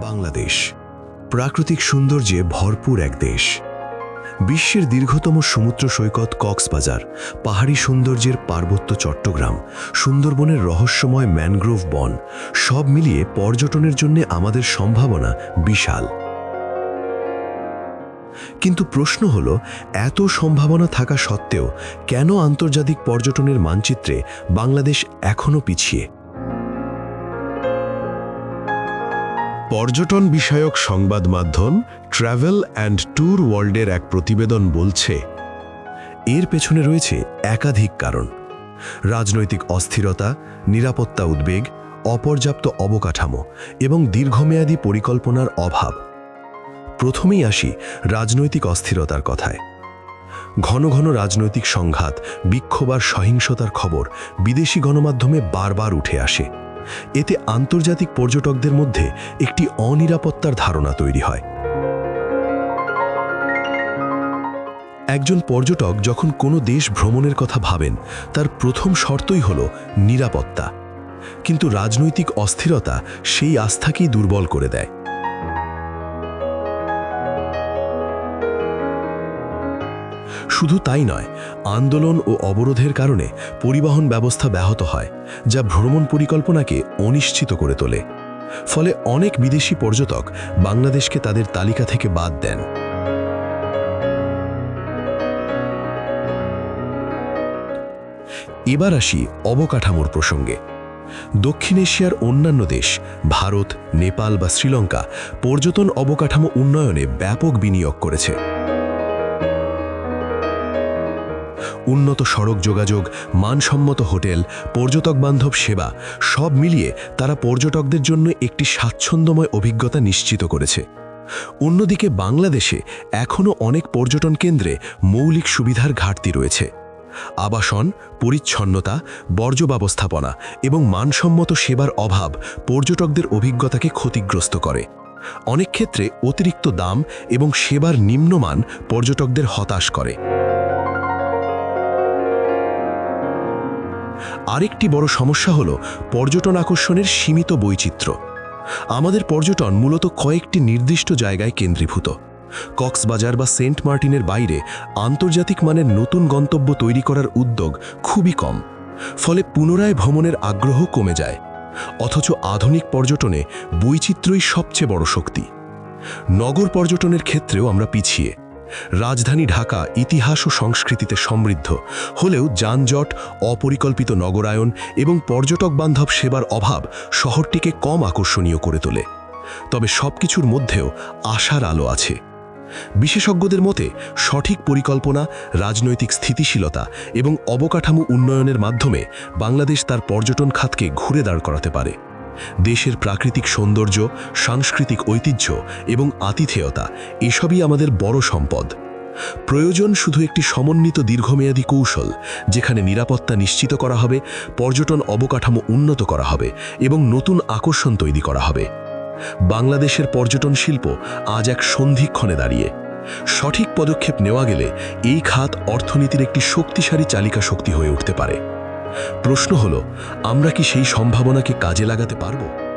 বাংলাদেশ। প্রাকৃতিক সৌন্দর্যে ভরপুর এক দেশ। বিশ্বের দীর্ঘতম সমুদ্র সৈকত কক্সবাজার, পাহাড়ি সৌন্দর্যের পার্বত্য চট্টগ্রাম, সুন্দরবনের রহস্যময় ম্যানগ্রোভ বন, সব মিলিয়ে পর্যটনের জন্য আমাদের সম্ভাবনা বিশাল। কিন্তু প্রশ্ন হল, এত সম্ভাবনা থাকা সত্ত্বেও কেন আন্তর্জাতিক পর্যটনের মানচিত্রে বাংলাদেশ এখনও পিছিয়ে? পর্যটন বিষয়ক সংবাদ মাধ্যম ট্রাভেল অ্যান্ড ট্যুর ওয়ার্ল্ডের এক প্রতিবেদন বলছে, এর পেছনে রয়েছে একাধিক কারণ। রাজনৈতিক অস্থিরতা, নিরাপত্তা উদ্বেগ, অপর্যাপ্ত অবকাঠামো এবং দীর্ঘমেয়াদী পরিকল্পনার অভাব। প্রথমেই আসি রাজনৈতিক অস্থিরতার কথায়। ঘন ঘন রাজনৈতিক সংঘাত, বিক্ষোভ আর সহিংসতার খবর বিদেশি গণমাধ্যমে বারবার উঠে আসে। এতে আন্তর্জাতিক পর্যটকদের মধ্যে একটি অনিরাপত্তার ধারণা তৈরি হয়। একজন পর্যটক যখন কোনো দেশ ভ্রমণের কথা ভাবেন, তার প্রথম শর্তই হল নিরাপত্তা। কিন্তু রাজনৈতিক অস্থিরতা সেই আস্থাকেই দুর্বল করে দেয়। শুধু তাই নয়, আন্দোলন ও অবরোধের কারণে পরিবহন ব্যবস্থা ব্যাহত হয়, যা ভ্রমণ পরিকল্পনাকে অনিশ্চিত করে তোলে। ফলে অনেক বিদেশি পর্যটক বাংলাদেশকে তাদের তালিকা থেকে বাদ দেন। এবার আসি অবকাঠামোর প্রসঙ্গে। দক্ষিণ এশিয়ার অন্যান্য দেশ, ভারত, নেপাল বা শ্রীলঙ্কা, পর্যটন অবকাঠামো উন্নয়নে ব্যাপক বিনিয়োগ করেছে। উন্নত সড়ক যোগাযোগ, মানসম্মত হোটেল, পর্যটক বান্ধব সেবা, সব মিলিয়ে তারা পর্যটকদের জন্য একটি স্বাচ্ছন্দ্যময় অভিজ্ঞতা নিশ্চিত করেছে। অন্যদিকে বাংলাদেশে এখনও অনেক পর্যটন কেন্দ্রে মৌলিক সুবিধার ঘাটতি রয়েছে। আবাসন, পরিচ্ছন্নতা, বর্জ্য ব্যবস্থাপনা এবং মানসম্মত সেবার অভাব পর্যটকদের অভিজ্ঞতাকে ক্ষতিগ্রস্ত করে। অনেক ক্ষেত্রে অতিরিক্ত দাম এবং সেবার নিম্নমান পর্যটকদের হতাশ করে। আরেকটি বড় সমস্যা হল পর্যটন আকর্ষণের সীমিত বৈচিত্র্য। আমাদের পর্যটন মূলত কয়েকটি নির্দিষ্ট জায়গায় কেন্দ্রীভূত। কক্সবাজার বা সেন্ট মার্টিনের বাইরে আন্তর্জাতিক মানের নতুন গন্তব্য তৈরি করার উদ্যোগ খুবই কম, ফলে পুনরায় ভ্রমণের আগ্রহ কমে যায়। অথচ আধুনিক পর্যটনে বৈচিত্র্যই সবচেয়ে বড় শক্তি। নগর পর্যটনের ক্ষেত্রেও আমরা পিছিয়ে। রাজধানী ঢাকা ইতিহাস ও সংস্কৃতিতে সমৃদ্ধ। হলেও যানজট, অপরিকল্পিত নগরায়ন এবং পর্যটক বান্ধব সেবার অভাব শহরটিকে কম আকর্ষণীয় করে তোলে। তবে সবকিছুর মধ্যেও আশার আলো আছে। বিশেষজ্ঞদের মতে, সঠিক পরিকল্পনা, রাজনৈতিক স্থিতিশীলতা এবং অবকাঠামো উন্নয়নের মাধ্যমে বাংলাদেশ তার পর্যটন খাতকে ঘুরে দাঁড় করাতে পারে। দেশের প্রাকৃতিক সৌন্দর্য, সাংস্কৃতিক ঐতিহ্য এবং আতিথেয়তা, এসবই আমাদের বড় সম্পদ। প্রয়োজন শুধু একটি সমন্বিত দীর্ঘমেয়াদী কৌশল, যেখানে নিরাপত্তা নিশ্চিত করা হবে, পর্যটন অবকাঠামো উন্নত করা হবে এবং নতুন আকর্ষণ তৈরি করা হবে। বাংলাদেশের পর্যটন শিল্প আজ এক সন্ধিক্ষণে দাঁড়িয়ে। সঠিক পদক্ষেপ নেওয়া গেলে এই খাত অর্থনীতির একটি শক্তিশালী চালিকা শক্তি হয়ে উঠতে পারে। প্রশ্ন হলো আমরা কি সেই সম্ভাবনাকে কাজে লাগাতে পারব?